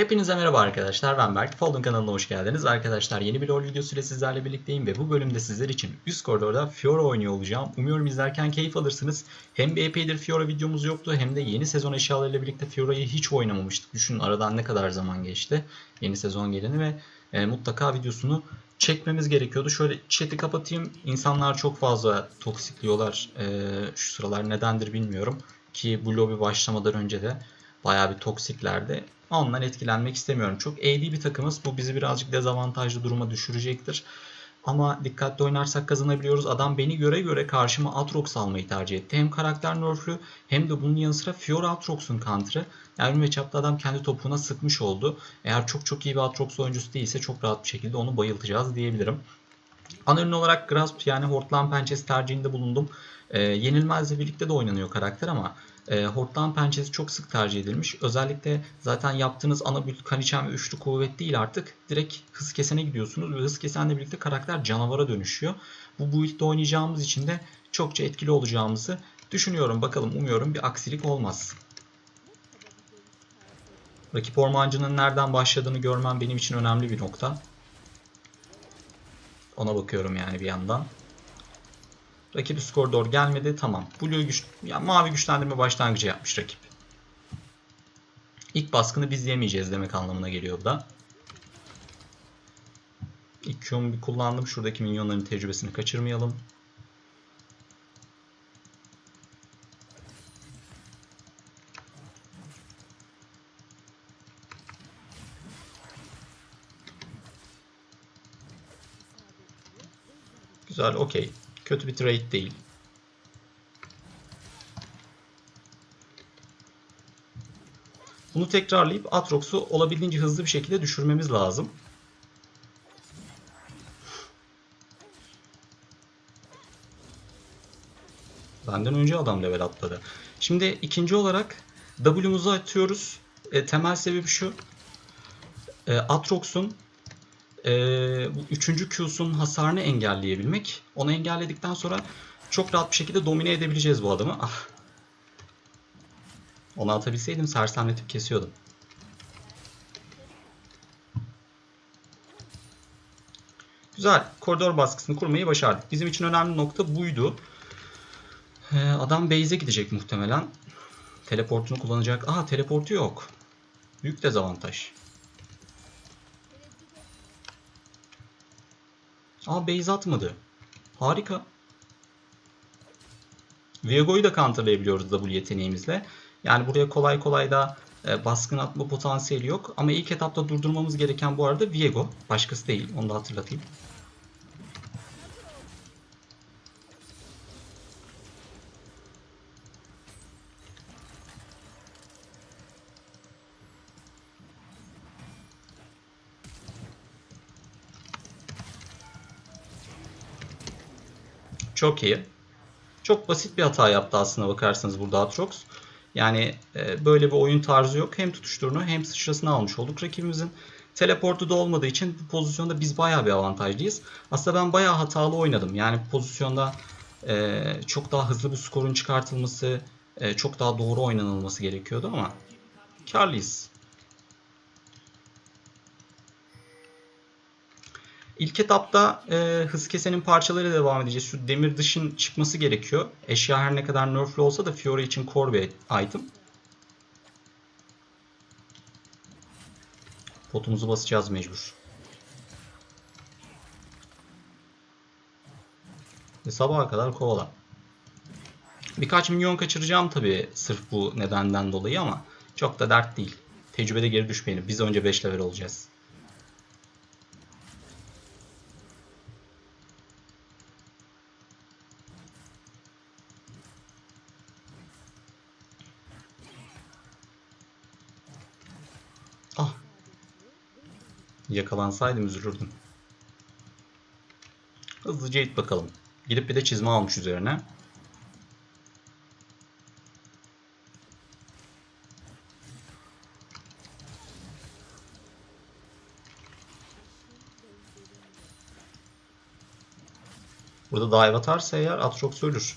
Hepinize merhaba arkadaşlar ben Berk. Folding kanalına hoş geldiniz. Arkadaşlar yeni bir LoL videosuyla sizlerle birlikteyim ve bu bölümde sizler için üst koridorda Fiora oynuyor olacağım. Umuyorum izlerken keyif alırsınız. Hem bir epeydir Fiora videomuz yoktu hem de yeni sezon eşyalarıyla birlikte Fiora'yı hiç oynamamıştık. Düşünün aradan ne kadar zaman geçti yeni sezon geleni ve e, mutlaka videosunu çekmemiz gerekiyordu. Şöyle chat'i kapatayım. İnsanlar çok fazla toksikliyorlar. E, şu sıralar nedendir bilmiyorum. Ki bu lobi başlamadan önce de bayağı bir toksiklerdi. Ondan etkilenmek istemiyorum. Çok AD bir takımız. Bu bizi birazcık dezavantajlı duruma düşürecektir. Ama dikkatli oynarsak kazanabiliyoruz. Adam beni göre göre karşıma Atrox almayı tercih etti. Hem karakter nerflü hem de bunun yanı sıra Fiora Atrox'un counter'ı. Yani matchup'ta adam kendi topuğuna sıkmış oldu. Eğer çok çok iyi bir Atrox oyuncusu değilse çok rahat bir şekilde onu bayıltacağız diyebilirim. Ana olarak Grasp yani Hortlan Pençesi tercihinde bulundum. E, yenilmezle birlikte de oynanıyor karakter ama e, Hortlan Pençesi çok sık tercih edilmiş. Özellikle zaten yaptığınız ana build kan içen ve üçlü kuvvet değil artık. Direkt hız kesene gidiyorsunuz ve hız kesenle birlikte karakter canavara dönüşüyor. Bu build'de oynayacağımız için de çokça etkili olacağımızı düşünüyorum. Bakalım umuyorum bir aksilik olmaz. Rakip ormancının nereden başladığını görmem benim için önemli bir nokta. Ona bakıyorum yani bir yandan. Rakip üst koridor gelmedi. Tamam. Blue güç, ya mavi güçlendirme başlangıcı yapmış rakip. İlk baskını biz yemeyeceğiz demek anlamına geliyor bu da. İlk Q'mu bir kullandım. Şuradaki minyonların tecrübesini kaçırmayalım. Güzel, okey. Kötü bir trade değil. Bunu tekrarlayıp Atrox'u olabildiğince hızlı bir şekilde düşürmemiz lazım. Benden önce adam level atladı. Şimdi ikinci olarak W'muzu atıyoruz. E, temel sebebi şu. E, Atrox'un e, bu üçüncü Q'sun hasarını engelleyebilmek. Onu engelledikten sonra çok rahat bir şekilde domine edebileceğiz bu adamı. Ah. Onu atabilseydim sersemletip kesiyordum. Güzel. Koridor baskısını kurmayı başardık. Bizim için önemli nokta buydu. Ee, adam base'e gidecek muhtemelen. Teleportunu kullanacak. Aha teleportu yok. Büyük dezavantaj. Aa base atmadı. Harika. Viego'yu da counterlayabiliyoruz W yeteneğimizle. Yani buraya kolay kolay da e, baskın atma potansiyeli yok. Ama ilk etapta durdurmamız gereken bu arada Viego. Başkası değil. Onu da hatırlatayım. Çok iyi. Çok basit bir hata yaptı aslında bakarsanız burada Atrox. Yani e, böyle bir oyun tarzı yok. Hem tutuşturunu hem sıçrasını almış olduk rakibimizin. Teleportu da olmadığı için bu pozisyonda biz bayağı bir avantajlıyız. Aslında ben bayağı hatalı oynadım. Yani bu pozisyonda e, çok daha hızlı bir skorun çıkartılması, e, çok daha doğru oynanılması gerekiyordu ama karlıyız. İlk etapta e, hız kesenin parçalarıyla devam edeceğiz. Şu demir dışın çıkması gerekiyor. Eşya her ne kadar nerflü olsa da Fiora için core bir item. Potumuzu basacağız mecbur. Ve sabaha kadar kovala. Birkaç milyon kaçıracağım tabii sırf bu nedenden dolayı ama çok da dert değil. Tecrübede geri düşmeyelim. Biz önce 5 level olacağız. Yakalansaydım üzülürdüm. Hızlıca it bakalım. Gidip bir de çizme almış üzerine. Burada dive atarsa eğer Atrox ölür.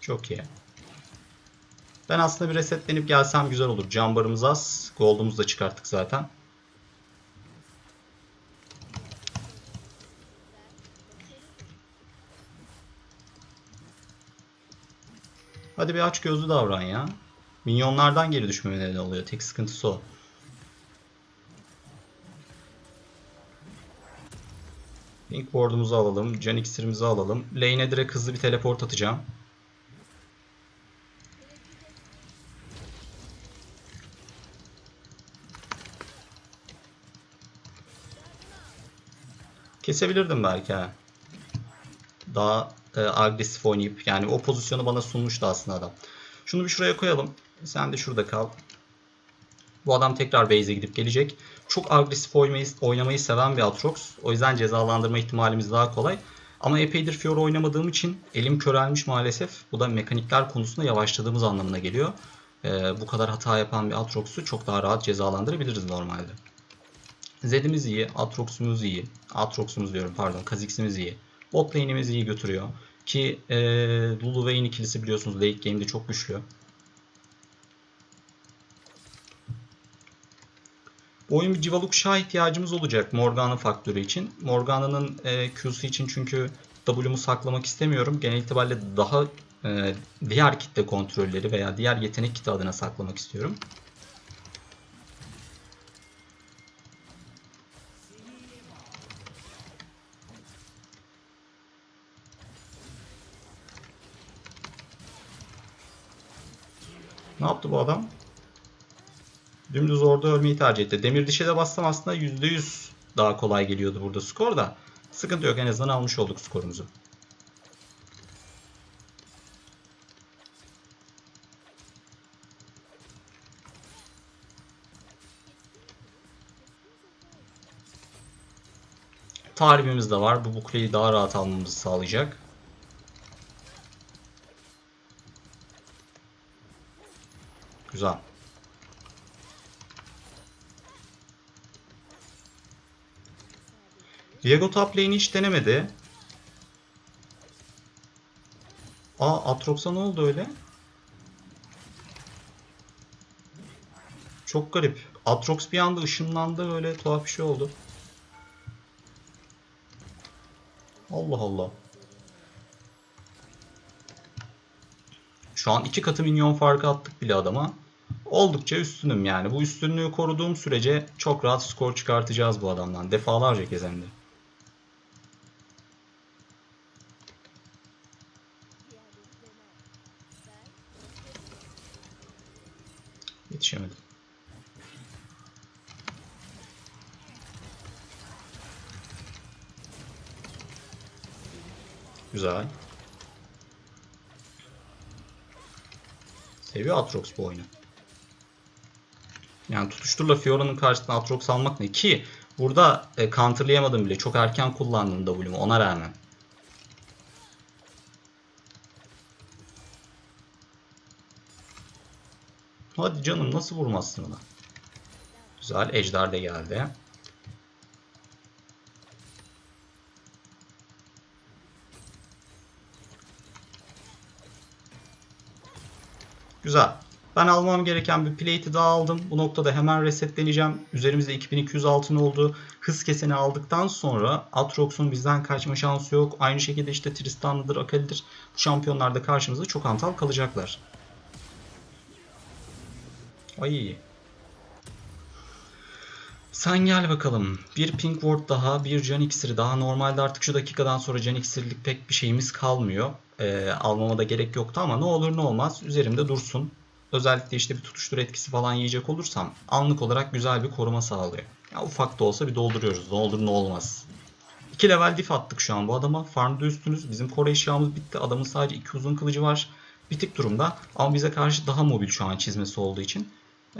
Çok iyi. Ben aslında bir resetlenip gelsem güzel olur. Can barımız az. Gold'umuzu da çıkarttık zaten. Hadi bir aç gözlü davran ya. Minyonlardan geri düşmeme neden oluyor. Tek sıkıntısı o. Pink ward'umuzu alalım. Can iksirimizi alalım. Lane'e direkt hızlı bir teleport atacağım. Kesebilirdim belki ha. Daha e, agresif oynayıp yani o pozisyonu bana sunmuştu aslında adam. Şunu bir şuraya koyalım. Sen de şurada kal. Bu adam tekrar base'e gidip gelecek. Çok agresif oynamayı, oynamayı seven bir Aatrox. O yüzden cezalandırma ihtimalimiz daha kolay. Ama epeydir Fiora oynamadığım için elim körelmiş maalesef. Bu da mekanikler konusunda yavaşladığımız anlamına geliyor. Ee, bu kadar hata yapan bir Aatrox'u çok daha rahat cezalandırabiliriz normalde. Zed'imiz iyi, Aatrox'umuz iyi. Aatrox'umuz diyorum pardon, Kha'Zix'imiz iyi. Bot lane'imiz iyi götürüyor. Ki ee, Lulu Vayne ikilisi biliyorsunuz late game'de çok güçlü. Bu oyun bir Civaluk Shah ihtiyacımız olacak Morgana faktörü için. Morgana'nın e, Q'su için çünkü W'mu saklamak istemiyorum. Genel itibariyle daha e, diğer kitle kontrolleri veya diğer yetenek kiti adına saklamak istiyorum. Ne yaptı bu adam? Dümdüz orada ölmeyi tercih etti. Demir dişe de bassam aslında %100 daha kolay geliyordu burada skor da. Sıkıntı yok en azından almış olduk skorumuzu. Tarihimiz de var. Bu bukleyi daha rahat almamızı sağlayacak. Güzel. Diego top hiç denemedi. Aa Atrox'a ne oldu öyle? Çok garip. Atrox bir anda ışınlandı öyle tuhaf bir şey oldu. Allah Allah. Şu an iki katı minyon farkı attık bile adama. Oldukça üstünüm yani. Bu üstünlüğü koruduğum sürece çok rahat skor çıkartacağız bu adamdan. Defalarca kez hem de. Yetişemedim. Güzel. Seviyor Atrox bu oyunu. Yani tutuşturla Fiora'nın karşısına Atrox almak ne? Ki burada e, counterlayamadım bile. Çok erken kullandım W'mu ona rağmen. Hadi canım nasıl vurmazsın ona? Güzel. Ejder de geldi. Güzel. Ben almam gereken bir plate'i daha aldım. Bu noktada hemen resetleneceğim. Üzerimizde 2200 altın oldu. Hız keseni aldıktan sonra Atrox'un bizden kaçma şansı yok. Aynı şekilde işte Tristan'lıdır, Akali'dir. Bu şampiyonlar da karşımızda çok antal kalacaklar. Ay. Sen gel bakalım. Bir Pink Ward daha, bir Can iksiri daha. Normalde artık şu dakikadan sonra Can iksirlik pek bir şeyimiz kalmıyor. Ee, almama da gerek yoktu ama ne olur ne olmaz üzerimde dursun. Özellikle işte bir tutuştur etkisi falan yiyecek olursam anlık olarak güzel bir koruma sağlıyor. Ya ufak da olsa bir dolduruyoruz. Ne olur ne olmaz. 2 level diff attık şu an bu adama. Farmda üstünüz. Bizim core eşyamız bitti. Adamın sadece 2 uzun kılıcı var. Bitik durumda. Ama bize karşı daha mobil şu an çizmesi olduğu için.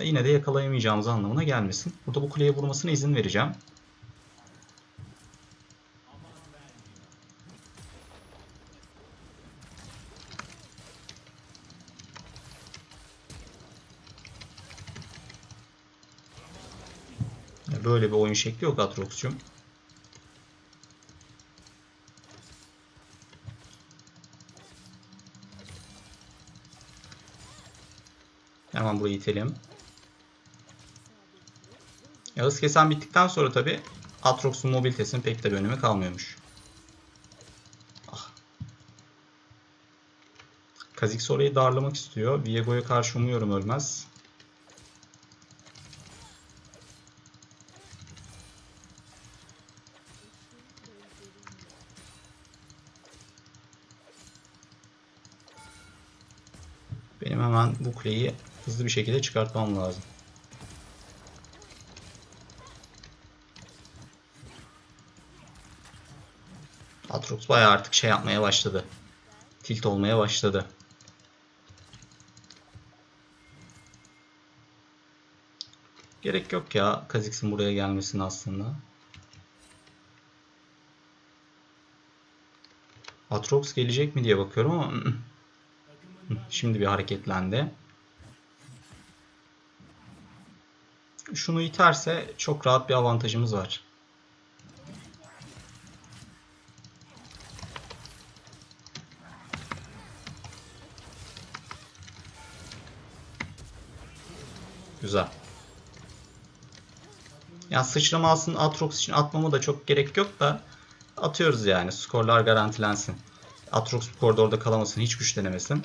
Yine de yakalayamayacağımız anlamına gelmesin. Burada bu kuleye vurmasına izin vereceğim. Böyle bir oyun şekli yok Atrox'cum. Hemen burayı itelim. Ya hız kesen bittikten sonra tabi Atrox'un mobilitesinin pek de bir önemi kalmıyormuş. Ah. Kha'Zix orayı darlamak istiyor. Viego'ya karşı umuyorum ölmez. Kuleyi hızlı bir şekilde çıkartmam lazım. Atrox bayağı artık şey yapmaya başladı. Tilt olmaya başladı. Gerek yok ya Kha'Zix'in buraya gelmesine aslında. Atrox gelecek mi diye bakıyorum ama. Şimdi bir hareketlendi. Şunu iterse çok rahat bir avantajımız var. Güzel. Ya sıçrama aslında Atrox için atmama da çok gerek yok da atıyoruz yani. Skorlar garantilensin. Atrox bu koridorda kalamasın, hiç güçlenemesin.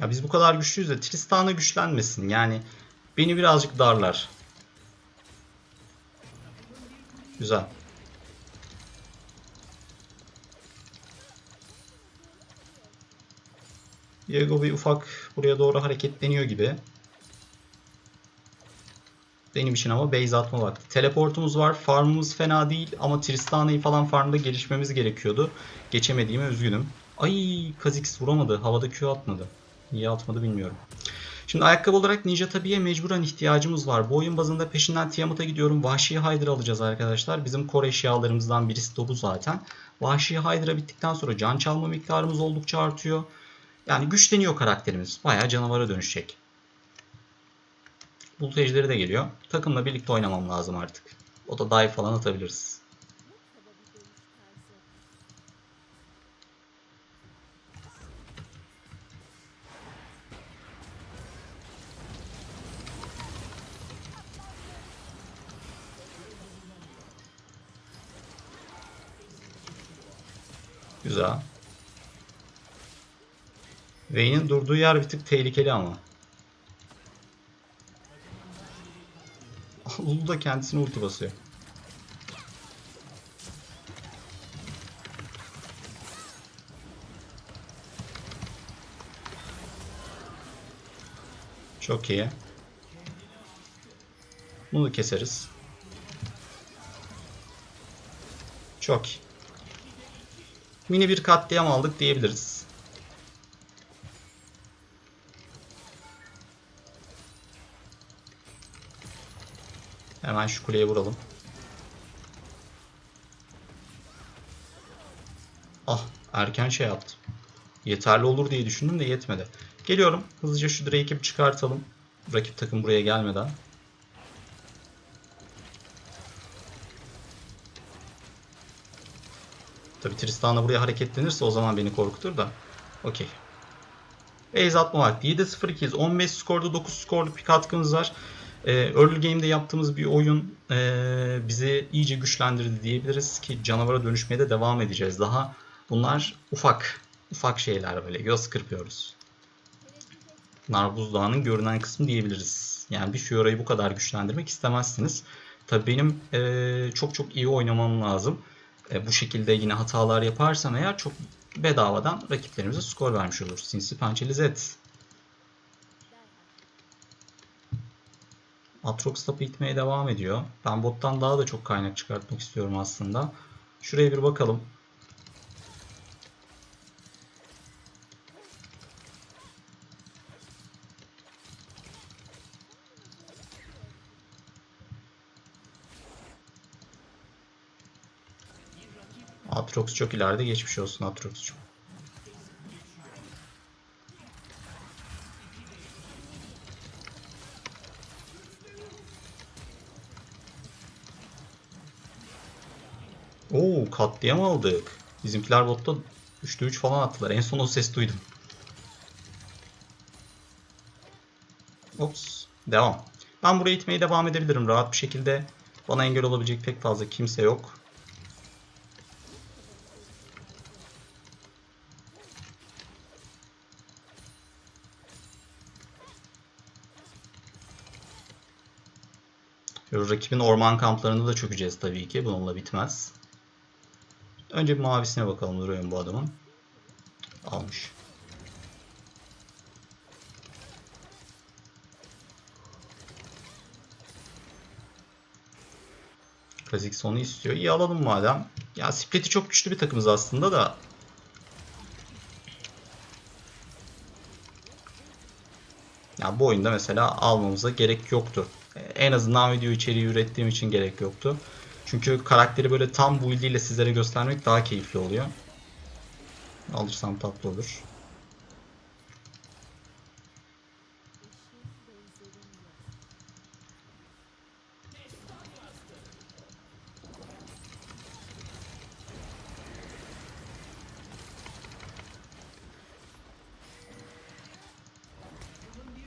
Ya biz bu kadar güçlüyüz de Tristan'a güçlenmesin. Yani beni birazcık darlar. Güzel. Diego bir ufak buraya doğru hareketleniyor gibi. Benim için ama base atma vakti. Teleportumuz var. Farmımız fena değil ama Tristana'yı falan farmda gelişmemiz gerekiyordu. Geçemediğime üzgünüm. Ay Kha'Zix vuramadı. Havada Q atmadı. Niye atmadı bilmiyorum. Şimdi ayakkabı olarak Ninja Tabi'ye mecburen ihtiyacımız var. Bu oyun bazında peşinden Tiamat'a gidiyorum. Vahşi Hydra alacağız arkadaşlar. Bizim core eşyalarımızdan birisi de bu zaten. Vahşi Hydra bittikten sonra can çalma miktarımız oldukça artıyor. Yani güçleniyor karakterimiz. Bayağı canavara dönüşecek. Bulut ejderi de geliyor. Takımla birlikte oynamam lazım artık. O da dive falan atabiliriz. Güzel. Vayne'in durduğu yer bir tık tehlikeli ama. Lulu da kendisine ulti basıyor. Çok iyi. Bunu keseriz. Çok iyi. Mini bir katliam aldık diyebiliriz. Hemen şu kuleye vuralım. Ah erken şey yaptım. Yeterli olur diye düşündüm de yetmedi. Geliyorum. Hızlıca şu Drake'i çıkartalım. Rakip takım buraya gelmeden. Tabi Tristan'a buraya hareketlenirse o zaman beni korkutur da. Okey. Base atma vakti. 7-0-2'yiz. 15 skorda 9 skorluk bir katkımız var. Ee, early game'de yaptığımız bir oyun e, bizi iyice güçlendirdi diyebiliriz ki canavara dönüşmeye de devam edeceğiz. Daha bunlar ufak ufak şeyler böyle göz kırpıyoruz. Bunlar buzdağının görünen kısmı diyebiliriz. Yani bir Fiora'yı bu kadar güçlendirmek istemezsiniz. Tabii benim e, çok çok iyi oynamam lazım. E, bu şekilde yine hatalar yaparsam eğer çok bedavadan rakiplerimize skor vermiş olur. Sinsi Pençeli. Atrox tapı itmeye devam ediyor. Ben bottan daha da çok kaynak çıkartmak istiyorum aslında. Şuraya bir bakalım. Atrox çok ileride geçmiş olsun Atrox'cum. Oo katliam aldık. Bizimkiler botta 3'te 3 falan attılar. En son o ses duydum. Ops. Devam. Ben buraya itmeye devam edebilirim rahat bir şekilde. Bana engel olabilecek pek fazla kimse yok. Rakibin orman kamplarında da çökeceğiz tabii ki. Bununla bitmez. Önce bir mavisine bakalım duruyorum bu adamın. Almış. Kha'Zix onu istiyor. İyi alalım madem. Ya Split'i çok güçlü bir takımız aslında da. Ya bu oyunda mesela almamıza gerek yoktu. En azından video içeriği ürettiğim için gerek yoktu. Çünkü karakteri böyle tam build ile sizlere göstermek daha keyifli oluyor. Alırsam tatlı olur.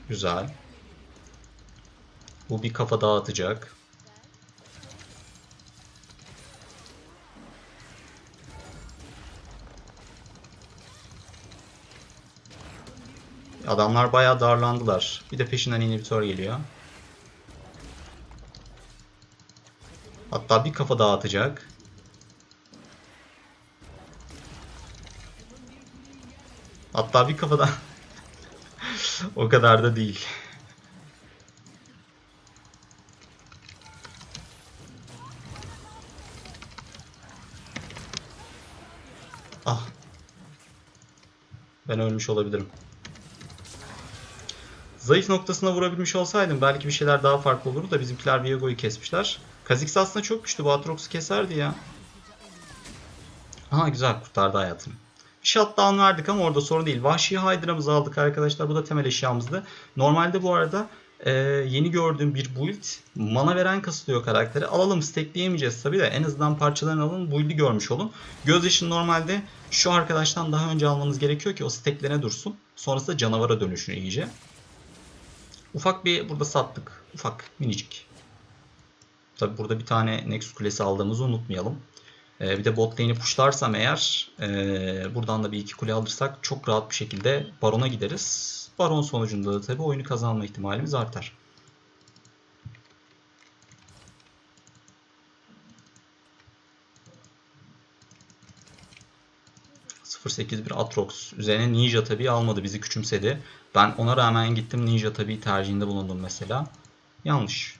Güzel. Bu bir kafa dağıtacak. Adamlar bayağı darlandılar. Bir de peşinden inhibitor geliyor. Hatta bir kafa dağıtacak. Hatta bir kafa da o kadar da değil. Ben ölmüş olabilirim. Zayıf noktasına vurabilmiş olsaydım belki bir şeyler daha farklı olurdu da bizimkiler Viago'yu kesmişler. Kha'Zix aslında çok güçlü. Bu Aatrox'u keserdi ya. Ha güzel kurtardı hayatım. Bir shutdown verdik ama orada sorun değil. Vahşi Hydra'mızı aldık arkadaşlar. Bu da temel eşyamızdı. Normalde bu arada e, yeni gördüğüm bir build. Mana veren kasılıyor karakteri. Alalım stackleyemeyeceğiz tabi de en azından parçalarını alın build'i görmüş olun. Gözyaşın normalde şu arkadaştan daha önce almanız gerekiyor ki o stacklerine dursun. Sonrasında canavara dönüşünü iyice. Ufak bir burada sattık. Ufak minicik. Tabi burada bir tane Nexus kulesi aldığımızı unutmayalım. Ee, bir de bot lane'i pushlarsam eğer ee, buradan da bir iki kule alırsak çok rahat bir şekilde Baron'a gideriz. Baron sonucunda da tabi oyunu kazanma ihtimalimiz artar. bir Atrox. Üzerine Ninja tabi almadı. Bizi küçümsedi. Ben ona rağmen gittim Ninja tabi tercihinde bulundum mesela. Yanlış.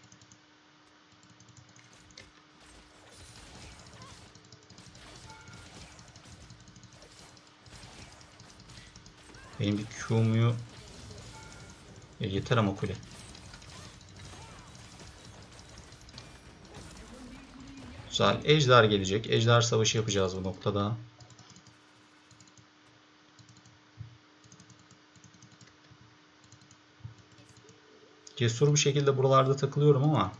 Benim bir Q'muyu ya yeter ama kule. Güzel. Ejder gelecek. Ejder savaşı yapacağız bu noktada. Cesur bir şekilde buralarda takılıyorum ama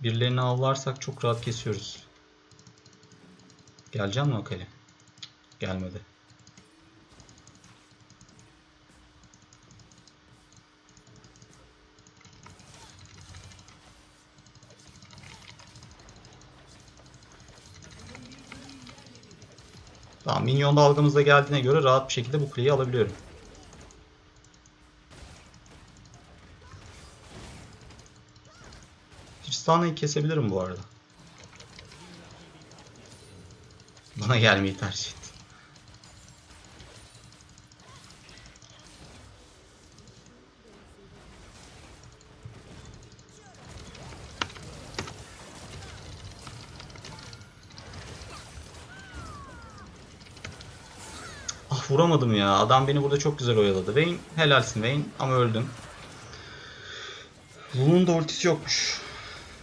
birilerini avlarsak çok rahat kesiyoruz. Geleceğim mi o kale? Gelmedi. Tamam minyon dalgamız da geldiğine göre rahat bir şekilde bu kuleyi alabiliyorum. Tristana'yı kesebilirim bu arada. Bana gelmeyi tercih vuramadım ya. Adam beni burada çok güzel oyaladı. Vayne helalsin Vayne ama öldüm. Bunun da ultisi yokmuş.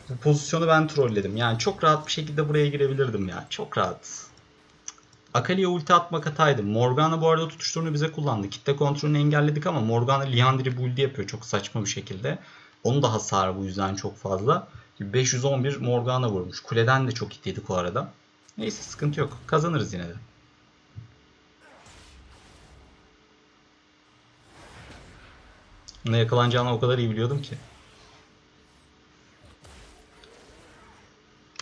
Bu pozisyonu ben trolledim. Yani çok rahat bir şekilde buraya girebilirdim ya. Çok rahat. Akali'ye ulti atmak hataydı. Morgana bu arada tutuşturunu bize kullandı. Kitle kontrolünü engelledik ama Morgana Liandry build'i yapıyor çok saçma bir şekilde. Onun da hasarı bu yüzden çok fazla. 511 Morgana vurmuş. Kuleden de çok hit yedik o arada. Neyse sıkıntı yok. Kazanırız yine de. Ne yakalanacağını o kadar iyi biliyordum ki.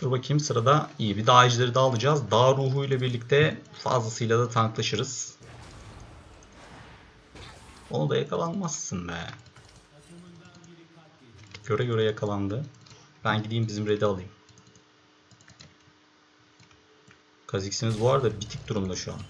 Dur bakayım sırada iyi bir dağ ejderi de alacağız. Dağ ruhu ile birlikte fazlasıyla da tanklaşırız. Onu da yakalanmazsın be. Göre göre yakalandı. Ben gideyim bizim red'i alayım. Kazix'imiz bu arada bitik durumda şu an.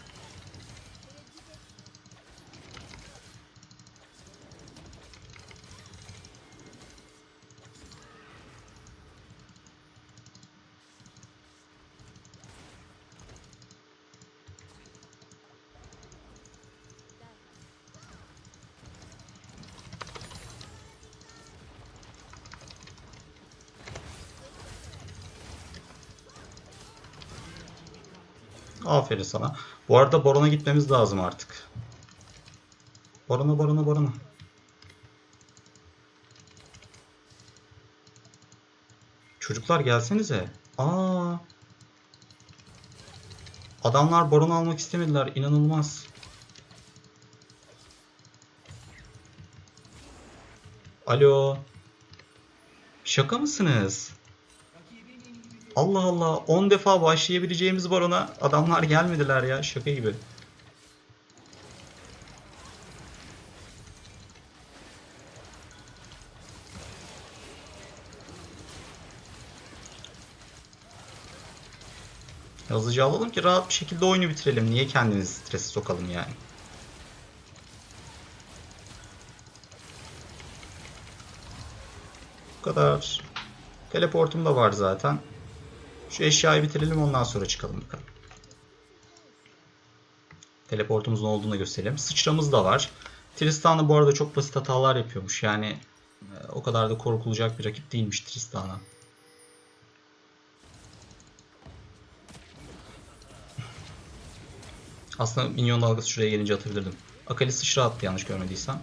Aferin sana. Bu arada Baron'a gitmemiz lazım artık. Baron'a Baron'a Baron'a. Çocuklar gelsenize. Aa. Adamlar Baron almak istemediler. İnanılmaz. Alo. Şaka mısınız? Allah Allah 10 defa başlayabileceğimiz barona adamlar gelmediler ya şaka gibi. Hızlıca alalım ki rahat bir şekilde oyunu bitirelim. Niye kendimizi strese sokalım yani? Bu kadar. Teleportum da var zaten. Şu eşyayı bitirelim ondan sonra çıkalım bakalım. Teleportumuzun olduğunu da gösterelim. Sıçramız da var. Tristana bu arada çok basit hatalar yapıyormuş. Yani e, o kadar da korkulacak bir rakip değilmiş Tristana. Aslında minyon dalgası şuraya gelince atabilirdim. Akali sıçra attı yanlış görmediysem.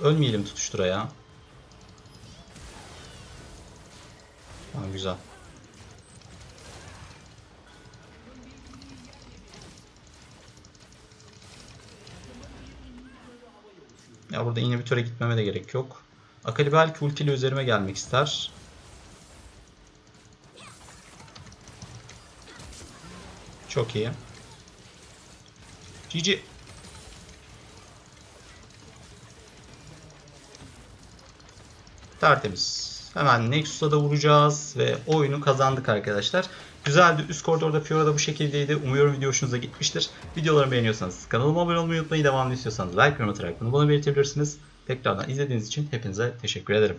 Ölmeyelim tutuştura ya. Ha, güzel. Ya burada inhibitöre gitmeme de gerek yok. Akali belki ultiyle üzerime gelmek ister. Çok iyi. GG. Tertemiz. Hemen Nexus'a da vuracağız ve oyunu kazandık arkadaşlar. Güzeldi. Üst koridorda Fiora da bu şekildeydi. Umuyorum video hoşunuza gitmiştir. Videolarımı beğeniyorsanız kanalıma abone olmayı unutmayın. Devamlı istiyorsanız like yorum atarak bunu bana belirtebilirsiniz. Tekrardan izlediğiniz için hepinize teşekkür ederim.